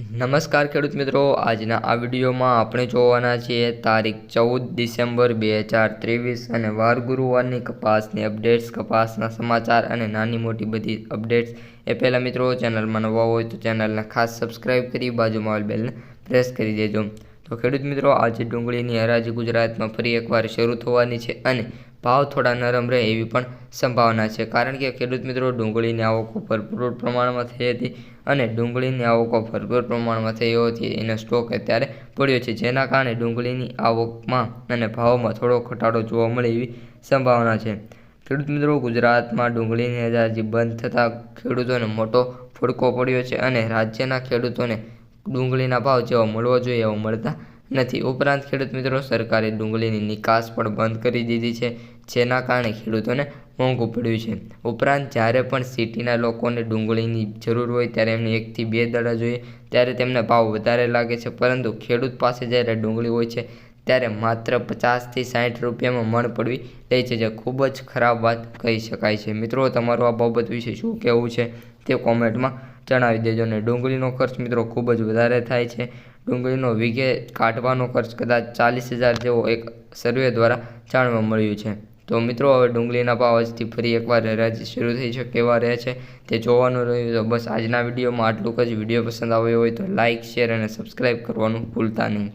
નમસ્કાર ખેડૂત મિત્રો, આજના આ વિડીયોમાં આપણે જોવાના છીએ તારીખ ચૌદ ડિસેમ્બર બે હજાર ત્રેવીસ અને વાર ગુરુવારની કપાસની અપડેટ્સ, કપાસના સમાચાર અને નાની મોટી બધી અપડેટ્સ. એ પહેલાં મિત્રો, ચેનલમાં નવા હોય તો ચેનલને ખાસ સબસ્ક્રાઇબ કરી બાજુમાં આવેલ બેલને પ્રેસ કરી દેજો. તો ખેડૂત મિત્રો, આજે ડુંગળીની હરાજી ગુજરાતમાં ફરી એકવાર શરૂ થવાની છે અને ભાવ થોડા નરમ રહે એવી પણ સંભાવના છે. કારણ કે ખેડૂત મિત્રો, ડુંગળીની આવકો ભરપૂર પ્રમાણમાં થઈ હતી અને ડુંગળીની આવકો ભરપૂર પ્રમાણમાં થઈ હોવાથી એનો સ્ટોક અત્યારે પડ્યો છે, જેના કારણે ડુંગળીની આવકમાં અને ભાવમાં થોડો ઘટાડો જોવા મળે એવી સંભાવના છે. ખેડૂત મિત્રો, ગુજરાતમાં ડુંગળીની હજારજી બંધ થતાં ખેડૂતોને મોટો ફડકો પડ્યો છે અને રાજ્યના ખેડૂતોને ડુંગળીના ભાવ જેવા મળવો જોઈએ એવા મળતા નથી. ઉપરાંત ખેડૂત મિત્રો, સરકારે ડુંગળીની નિકાસ પણ બંધ કરી દીધી છે, જેના કારણે ખેડૂતોને મોંઘું પડ્યું છે. ઉપરાંત જ્યારે પણ સિટીના લોકોને ડુંગળીની જરૂર હોય ત્યારે એમને એકથી બે દડા જોઈએ, ત્યારે તેમને ભાવ વધારે લાગે છે. પરંતુ ખેડૂત પાસે જ્યારે ડુંગળી હોય છે, ત્યારે માત્ર પચાસથી સાઠ રૂપિયામાં મણ પડવી લે છે, જે ખૂબ જ ખરાબ વાત કહી શકાય છે. મિત્રો, તમારું આ બાબત વિશે શું કહેવું છે તે કોમેન્ટમાં જણાવી દેજો અને ડુંગળીનો ખર્ચ મિત્રો ખૂબ જ વધારે થાય છે. ડુંગળીનો વીઘે કાઢવાનો ખર્ચ કદાચ ચાલીસ હજાર જેવો એક સર્વે દ્વારા જાણવા મળ્યું છે. તો મિત્રો હવે ડુંગળીના ભાવ આજથી ફરી એકવાર હરાજી શરૂ થઈ છે, કેવા રહે છે તે જોવાનું રહ્યું તો બસ આજના વિડીયોમાં આટલું જ. વીડિયો પસંદ આવ્યો હોય તો લાઇક શેર અને સબસ્ક્રાઈબ કરવાનું ભૂલતા નહીં.